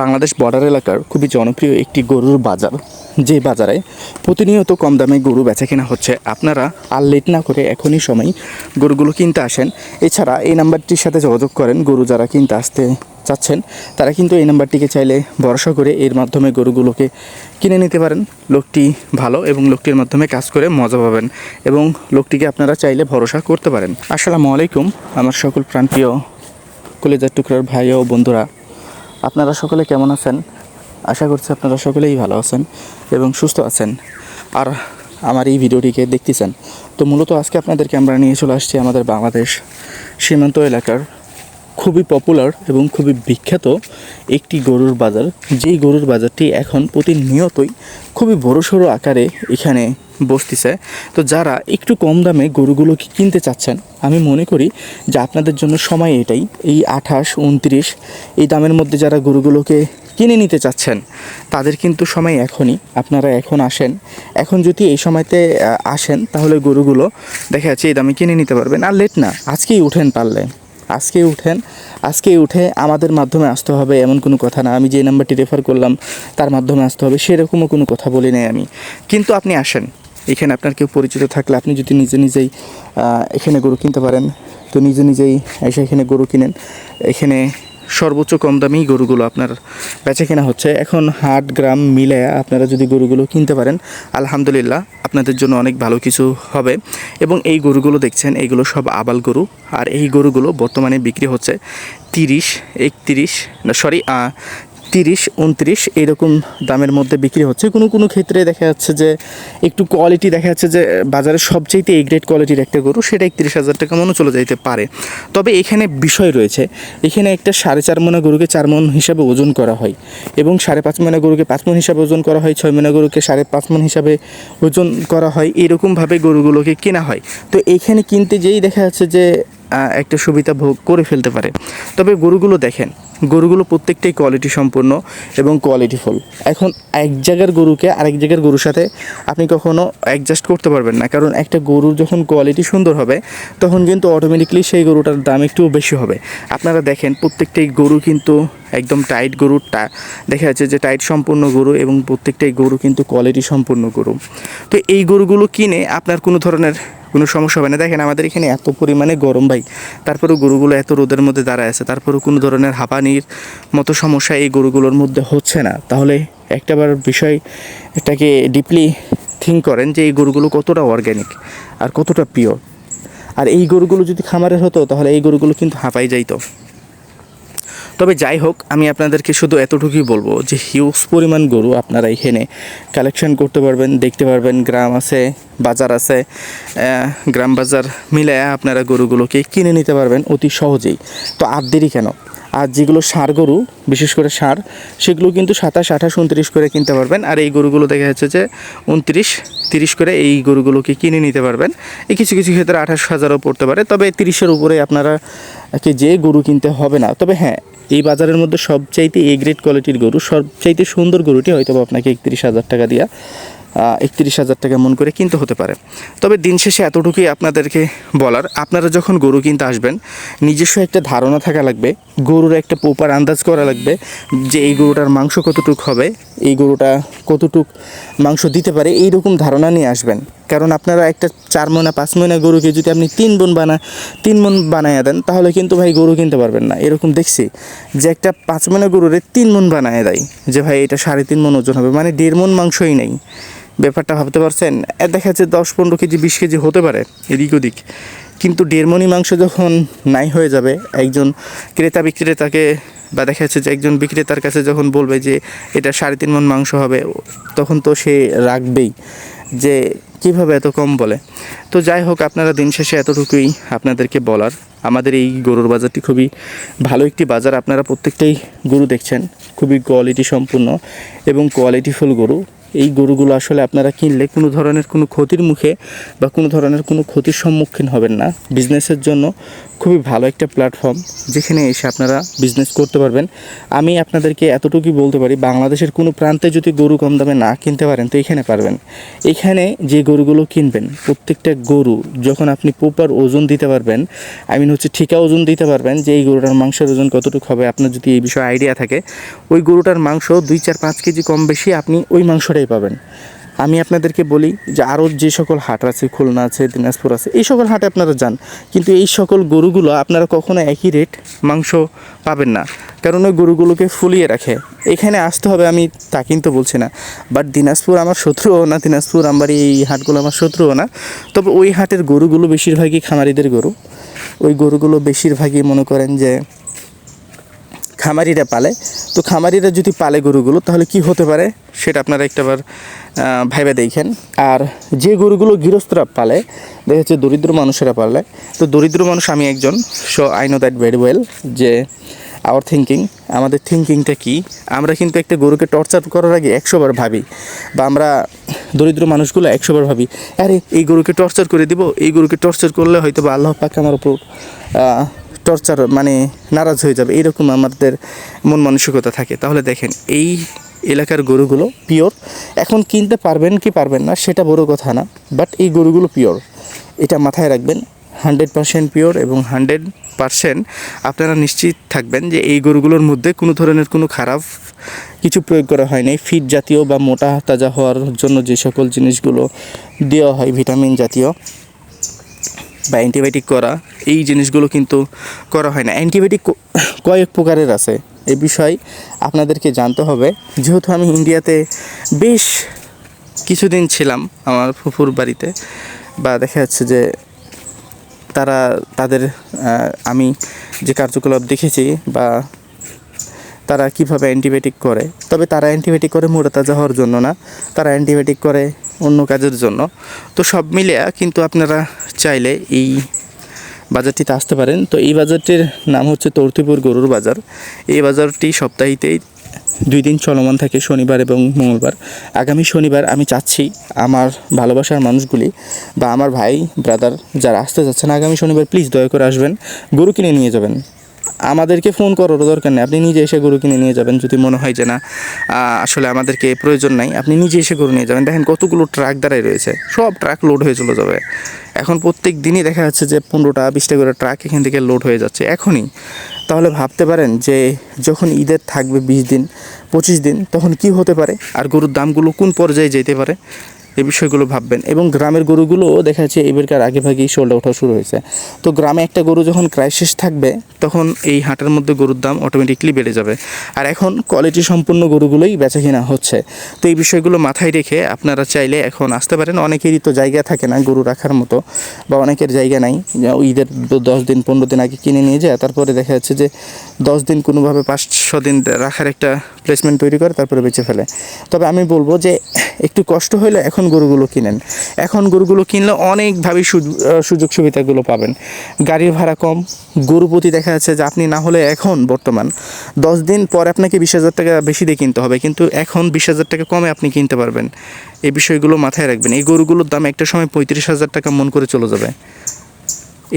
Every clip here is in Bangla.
বাংলাদেশ বর্ডার এলাকার খুবই জনপ্রিয় একটি গরুর বাজার। যে বাজারে প্রতিনিয়ত কম দামে গরু বেচা কেনা হচ্ছে। আপনারা আর লেট না করে এখনই সময় গরুগুলো কিনতে আসেন। এছাড়া এই নাম্বারটির সাথে যোগাযোগ করেন। গরু যারা কিনতে আসতে চাচ্ছেন, তারা কিন্তু এই নাম্বারটিকে চাইলে ভরসা করে এর মাধ্যমে গরুগুলোকে কিনে নিতে পারেন। লোকটি ভালো এবং লোকটির মাধ্যমে কাজ করে মজা পাবেন এবং লোকটিকে আপনারা চাইলে ভরসা করতে পারেন। আসসালামু আলাইকুম, আমার সকল প্রাণপ্রিয় কলেজার টুকরার ভাই ও বন্ধুরা। আপনারা সকলে কেমন আছেন? আশা করছি আপনারা সকলেই ভালো আছেন এবং সুস্থ আছেন। আর আমার এই ভিডিওটিকে দেখতেছেন। তো মূলত আজকে আপনাদেরকে আমরা নিয়ে চলে আসছি আমাদের বাংলাদেশ সীমান্ত এলাকার খুবই পপুলার এবং খুবই বিখ্যাত একটি গরুর বাজার। যেই গরুর বাজারটি এখন প্রতিনিয়তই খুবই বড়সড় আকারে এখানে বসতেছে। তো যারা একটু কম দামে গরুগুলোকে কিনতে চাচ্ছেন, আমি মনে করি যে আপনাদের জন্য সময় এটাই। এই আঠাশ, উনত্রিশ, এই দামের মধ্যে যারা গরুগুলোকে কিনে নিতে চাচ্ছেন, তাদের কিন্তু সময় এখনই। আপনারা এখন আসেন। এখন যদি এই সময়তে আসেন, তাহলে গরুগুলো দেখা যাচ্ছে এই দামে কিনে নিতে পারবেন। আর লেট না, আজকেই উঠেন পারলে। আজকেই উঠেন, আজকে উঠে আমাদের মাধ্যমে আসতে হবে এমন কোনো কথা না। আমি যে নাম্বারটি রেফার করলাম, তার মাধ্যমে আসতে হবে, সেরকমও কোনো কথা বলি নাই আমি। কিন্তু আপনি আসেন। এখানে আপনার কেউ পরিচিত থাকলে আপনি যদি নিজে নিজেই এখানে গরু কিনতে পারেন, তো নিজে নিজেই এসে এখানে গরু কিনেন। এখানে সর্বোচ্চ কম দামেই গরুগুলো আপনার বেচা কেনা হচ্ছে। এখন হাট, গ্রাম মিলে আপনারা যদি গরুগুলো কিনতে পারেন, আলহামদুলিল্লাহ আপনাদের জন্য অনেক ভালো কিছু হবে। এবং এই গরুগুলো দেখছেন এইগুলো সব আবাল গরু। আর এই গরুগুলো বর্তমানে বিক্রি হচ্ছে তিরিশ, একত্রিশ সরি তিরিশ, উনত্রিশ এরকম দামের মধ্যে বিক্রি হচ্ছে। কোনো কোনো ক্ষেত্রে দেখা যাচ্ছে যে একটু কোয়ালিটি দেখা যাচ্ছে যে বাজারে সবচেয়ে এ গ্রেড কোয়ালিটির একটা গরু, সেটা একত্রিশ হাজার টাকা মনে চলে যাইতে পারে। তবে এখানে বিষয় রয়েছে, এখানে একটা সাড়ে চার মনে গরুকে চার মন হিসাবে ওজন করা হয় এবং সাড়ে পাঁচ মনে গরুকে পাঁচ মন হিসাবে ওজন করা হয়, ছয় মনে গরুকে সাড়ে পাঁচ মন হিসাবে ওজন করা হয়, এরকমভাবে গরুগুলোকে কেনা হয়। তো এইখানে কিনতে যেই দেখা যাচ্ছে যে একটা সুবিধা ভোগ করে ফেলতে পারে। তবে গরুগুলো দেখেন গরুগুলো প্রত্যেকটাই কোয়ালিটি সম্পন্ন এবং কোয়ালিটি কোয়ালিটিফুল এখন এক জায়গার গরুকে আরেক জায়গার গরুর সাথে আপনি কখনো অ্যাডজাস্ট করতে পারবেন না, কারণ একটা গরুর যখন কোয়ালিটি সুন্দর হবে, তখন কিন্তু অটোমেটিকলি সেই গরুটার দাম একটু বেশি হবে। আপনারা দেখেন প্রত্যেকটাই গরু কিন্তু একদম টাইট গরুর টা দেখা যাচ্ছে যে টাইট সম্পূর্ণ গরু এবং প্রত্যেকটাই গরু কিন্তু কোয়ালিটি সম্পূর্ণ গরু। তো এই গরুগুলো কিনে আপনার কোনো ধরনের কোনো সমস্যা হবে না। দেখেন আমাদের এখানে এত পরিমাণে গরম ভাই। তারপরেও গরুগুলো এত রোদের মধ্যে দাঁড়ায় আছে। তারপরেও কোনো ধরনের হাঁপানির মতো সমস্যা এই গরুগুলোর মধ্যে হচ্ছে না। তাহলে একটাবার বিষয়, এটাকে ডিপলি থিঙ্ক করেন যে এই গরুগুলো কতটা অর্গ্যানিক আর কতটা পিওর আর এই গরুগুলো যদি খামারের হতো, তাহলে এই গরুগুলো কিন্তু হাঁপাই যাইতো। তবে যাই হোক, আমি আপনাদেরকে শুধু এতটুকুই বলব যে হিউজ পরিমাণ গরু আপনারা এখানে কালেকশন করতে পারবেন, দেখতে পারবেন, গ্রাম আছে, বাজার আছে গ্রাম বাজার মিলে আপনারা গরুগুলোকে কিনে নিতে পারবেন অতি সহজেই। তো আর কেন? আর যেগুলো ষাঁড় গরু, বিশেষ করে ষাঁড় সেগুলো কিন্তু সাতাশ, আঠাশ, উনত্রিশ করে কিনতে পারবেন। আর এই গরুগুলো দেখা যাচ্ছে যে উনত্রিশ, তিরিশ করে এই গরুগুলোকে কিনে নিতে পারবেন। এই কিছু কিছু ক্ষেত্রে আঠাশ হাজারও পড়তে পারে, তবে তিরিশের উপরে আপনারা কে যে গরু কিনতে হবে না। তবে হ্যাঁ এই বাজারের মধ্যে সবচাইতে এ গ্রেড কোয়ালিটির গরু, সবচাইতে সুন্দর গরুটি হয়তো আপনাকে একত্রিশ হাজার টাকা দিয়া একত্রিশ হাজার টাকা মন করে কিনতে হতে পারে। তবে দিন শেষে এতটুকুই আপনাদেরকে বলার, আপনারা যখন গরু কিনতে আসবেন, নিজস্ব একটা ধারণা থাকা লাগবে, গরুর একটা প্রপার আন্দাজ করা লাগবে যে এই গরুটার মাংস কতটুক হবে, এই গরুটা কতটুক মাংস দিতে পারে, এইরকম ধারণা নিয়ে আসবেন। কারণ আপনারা একটা চার মনা পাঁচ মনা গরুকে যদি আপনি তিন মন বানা, তিন মন বানাইয়া দেন, তাহলে কিন্তু ভাই গরু কিনতে পারবেন না। এরকম দেখছি যে একটা পাঁচ মনা গরুরে তিন মন বানায় দেয়, যে ভাই এটা সাড়ে তিন মন ওজন হবে মানে দেড় মন মাংসই নেই। ব্যাপারটা ভাবতে পারছেন? দেখা যাচ্ছে দশ পনেরো কেজি, বিশ কেজি হতে পারে, এদিক ওদিক। কিন্তু দেড় মনি মাংস যখন নাই হয়ে যাবে, একজন ক্রেতা বিক্রেতাকে বা দেখা যাচ্ছে যে একজন বিক্রেতার কাছে যখন বলবে যে এটা সাড়ে তিন মন মাংস হবে, তখন তো সে রাখবেই যে কীভাবে এত কম বলে? তো যাই হোক, আপনারা দিন শেষে এতটুকুই আপনাদেরকে বলার। আমাদের এই গরুর বাজারটি খুবই ভালো একটি বাজার। আপনারা প্রত্যেকটাই গরু দেখছেন। খুবই কোয়ালিটি সম্পূর্ণ এবং কোয়ালিটিফুল গরু। এই গরুগুলো আসলে আপনারা কিনলে কোনো ধরনের কোনো ক্ষতির মুখে বা কোনো ধরনের কোনো ক্ষতির সম্মুখীন হবেন না। বিজনেসের জন্য খুবই ভালো একটা প্ল্যাটফর্ম যেখানে এসে আপনারা বিজনেস করতে পারবেন। আমি আপনাদেরকে এতটুকুই বলতে পারি, বাংলাদেশের কোনো প্রান্তে যদি গরু কম দামে না কিনতে পারেন, তো এখানে পারবেন। এখানে যে গরুগুলো কিনবেন, প্রত্যেকটা গরু যখন আপনি প্রপার ওজন দিতে পারবেন আই মিন হচ্ছে ঠিকা ওজন দিতে পারবেন যে এই গরুটার মাংসের ওজন কতটুকু হবে, আপনার যদি এই বিষয়ে আইডিয়া থাকে, ওই গরুটার মাংস দুই চার পাঁচ কেজি কম বেশি আপনি ওই মাংসটাই পাবেন। আমি আপনাদেরকে বলি যে আরও যে সকল হাট আছে, খুলনা আছে, দিনাজপুর আছে, এই সকল হাটে আপনারা যান। কিন্তু এই সকল গরুগুলো আপনারা কখনো একই রেট মাংস পাবেন না। কারণ ওই গরুগুলোকে ফুলিয়ে রাখে। এখানে আসতে হবে আমি তা কিন্তু বলছি না। বাট দিনাজপুর আমার শত্রুও না, দিনাজপুর আমার এই হাটগুলো আমার শত্রুও না। তবে ওই হাটের গরুগুলো বেশিরভাগই খামারিদের গরু। ওই গরুগুলো বেশিরভাগই মনে করেন যে খামারিরা পালে। তো খামারিরা যদি পালে গরুগুলো, তাহলে কি হতে পারে? সেটা আপনারা একটাবার ভাইবা দেখেন। আর যে গরুগুলো গৃহস্থরা পালে, দেখা যাচ্ছে দরিদ্র মানুষেরা পালে, তো দরিদ্র মানুষ আমি একজন so I know that very well যে আওয়ার থিঙ্কিং আমাদের থিঙ্কিংটা কি? আমরা কিন্তু একটা গরুকে টর্চার করার আগে একশোবার ভাবি, বা আমরা দরিদ্র মানুষগুলো একশোবার ভাবি, আরে, এই গরুকে টর্চার করে দিব, এই গরুকে টর্চার করলে হয়তো বা আল্লাহ পাক আমার উপর টর্চার মানে নারাজ হয়ে যাবে এইরকম আমাদের মন মানসিকতা থাকে। তাহলে দেখেন, এই এলাকার গরুগুলো পিওর এখন কিনতে পারবেন কি পারবেন না, সেটা বড় কথা না বাট এই গরুগুলো পিওর এটা মাথায় রাখবেন হান্ড্রেড পারসেন্ট পিওর এবং হান্ড্রেড পারসেন্ট আপনারা নিশ্চিত থাকবেন যে এই গরুগুলোর মধ্যে কোনো ধরনের কোনো খারাপ কিছু প্রয়োগ করা হয়নি ফিট জাতীয় বা মোটা, তাজা হওয়ার জন্য যে সকল জিনিসগুলো দেওয়া হয়, ভিটামিন জাতীয়। বা অ্যান্টিবায়োটিক করা, এই জিনিসগুলো কিন্তু করা হয় না। অ্যান্টিবায়োটিক কয়েক প্রকারের আছে। এ বিষয় আপনাদেরকে জানতে হবে। যেহেতু আমি ইন্ডিয়াতে বেশ কিছুদিন ছিলাম আমার ফুফুর বাড়িতে, বা দেখা যাচ্ছে যে তারা, তাদের আমি যে কার্যকলাপ দেখেছি বা তারা কীভাবে অ্যান্টিবায়োটিক করে, তবে তারা অ্যান্টিবায়োটিক করে মোটা তাজা হওয়ার জন্য না, তারা অ্যান্টিবায়োটিক করে অন্য কাজের জন্য। তো সব মিলিয়ে কিন্তু আপনারা চাইলে এই বাজারটিতে আসতে পারেন। তো এই বাজারটির নাম হচ্ছে তর্তিপুর গরুর বাজার। এই বাজারটি সপ্তাহিতেই দুই দিন চলমান থাকে, শনিবার এবং মঙ্গলবার। আগামী শনিবার আমি চাচ্ছি আমার ভালোবাসার মানুষগুলি বা আমার ভাই ব্রাদার যারা আসতে যাচ্ছেন, আগামী শনিবার প্লিজ দয়া করে আসবেন, গরু কিনে নিয়ে যাবেন। আমাদেরকে ফোন করারও দরকার নেই। আপনি নিজে এসে গরু কিনে নিয়ে যাবেন যদি মনে হয় যে না আসলে আমাদেরকে প্রয়োজন নাই, আপনি নিজে এসে গরু নিয়ে যাবেন। দেখেন কতগুলো ট্রাক দাঁড়ায় রয়েছে, সব ট্রাক লোড হয়ে চলে যাবে। এখন প্রত্যেক দিনই দেখা যাচ্ছে যে পনেরোটা বিশটা করে ট্রাক এখান থেকে লোড হয়ে যাচ্ছে। এখনই। তাহলে ভাবতে পারেন যে যখন ঈদের থাকবে বিশ দিন, পঁচিশ দিন, তখন কি হতে পারে? আর গরুর দামগুলো কোন পর্যায়ে যেতে পারে? এই বিষয়গুলো ভাববেন। এবং গ্রামের গরুগুলোও দেখা যাচ্ছে এবারকার আগে ভাগেই শোল্ডা ওঠা শুরু হয়েছে। তো গ্রামে একটা গরু যখন ক্রাইসিস থাকবে, তখন এই হাটের মধ্যে গরুর দাম অটোমেটিকলি বেড়ে যাবে। আর এখন কোয়ালিটি সম্পূর্ণ গরুগুলোই বেচা কিনা হচ্ছে। তো এই বিষয়গুলো মাথায় রেখে আপনারা চাইলে এখন আসতে পারেন। অনেকেরই তো জায়গা থাকে না গরু রাখার মতো, বা অনেকের জায়গা নাই। ঈদের দশ দিন, পনেরো দিন আগে কিনে নিয়ে যায়। তারপরে দেখা যাচ্ছে যে দশ দিন কোনোভাবে পাঁচ ছ দিন রাখার একটা প্লেসমেন্ট তৈরি করে, তারপরে বেঁচে ফেলে। তবে আমি বলব যে, একটু কষ্ট হলে এখন গরুগুলো কিনেন। এখন গরুগুলো কিনলে অনেকভাবেই সুয- সুযোগ সুবিধাগুলো পাবেন। গাড়ির ভাড়া কম, গরু প্রতি দেখা যাচ্ছে যে আপনি না হলে এখন বর্তমান। দশ দিন পর আপনাকে বিশ হাজার টাকা বেশি দিয়ে কিনতে হবে, কিন্তু এখন বিশ হাজার টাকা কমে আপনি কিনতে পারবেন। এই বিষয়গুলো মাথায় রাখবেন। এই গরুগুলোর দাম একটা সময় পঁয়ত্রিশ হাজার টাকা মন করে চলে যাবে।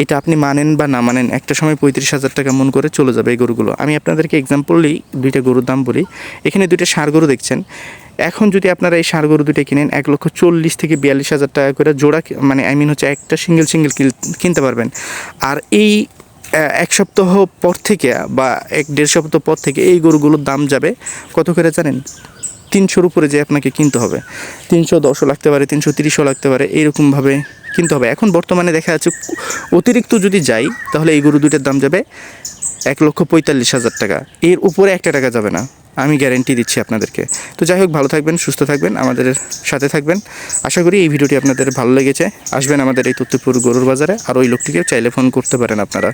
এটা আপনি মানেন বা না মানেন, একটা সময় পঁয়ত্রিশ হাজার টাকা মন করে চলে যাবে এই গরুগুলো। আমি আপনাদেরকে এক্সাম্পলই দুইটা গরুর দাম বলি। এখানে দুইটা ষাঁড় গরু দেখছেন। এখন যদি আপনারা এই ষাঁড় গরু দুইটা কিনেন, এক লক্ষ চল্লিশ থেকে বিয়াল্লিশ হাজার টাকা করে জোড়া মানে আই মিন হচ্ছে একটা সিঙ্গেল সিঙ্গেল কিনতে পারবেন। আর এই এক সপ্তাহ পর থেকে বা এক দেড় সপ্তাহ পর থেকে এই গরুগুলোর দাম যাবে। কত করে জানেন? তিনশোর উপরে যে আপনাকে কিনতে হবে। তিনশো দশও লাগতে পারে, তিনশো তিরিশও লাগতে পারে, এইরকমভাবে কিনতে হবে। এখন বর্তমানে দেখা যাচ্ছে অতিরিক্ত যদি যাই, তাহলে এই গরু দুইটার দাম যাবে এক লক্ষ পঁয়তাল্লিশ হাজার টাকা। এর উপরে একটা টাকা যাবে না, আমি গ্যারেন্টি দিচ্ছি আপনাদেরকে। তো যাই হোক, ভালো থাকবেন, সুস্থ থাকবেন, আমাদের সাথে থাকবেন। আশা করি এই ভিডিওটি আপনাদের ভালো লেগেছে। আসবেন আমাদের এই তথ্যপুর গরুর বাজারে, আর ওই লোকটিকে চাইলে ফোন করতে পারেন আপনারা।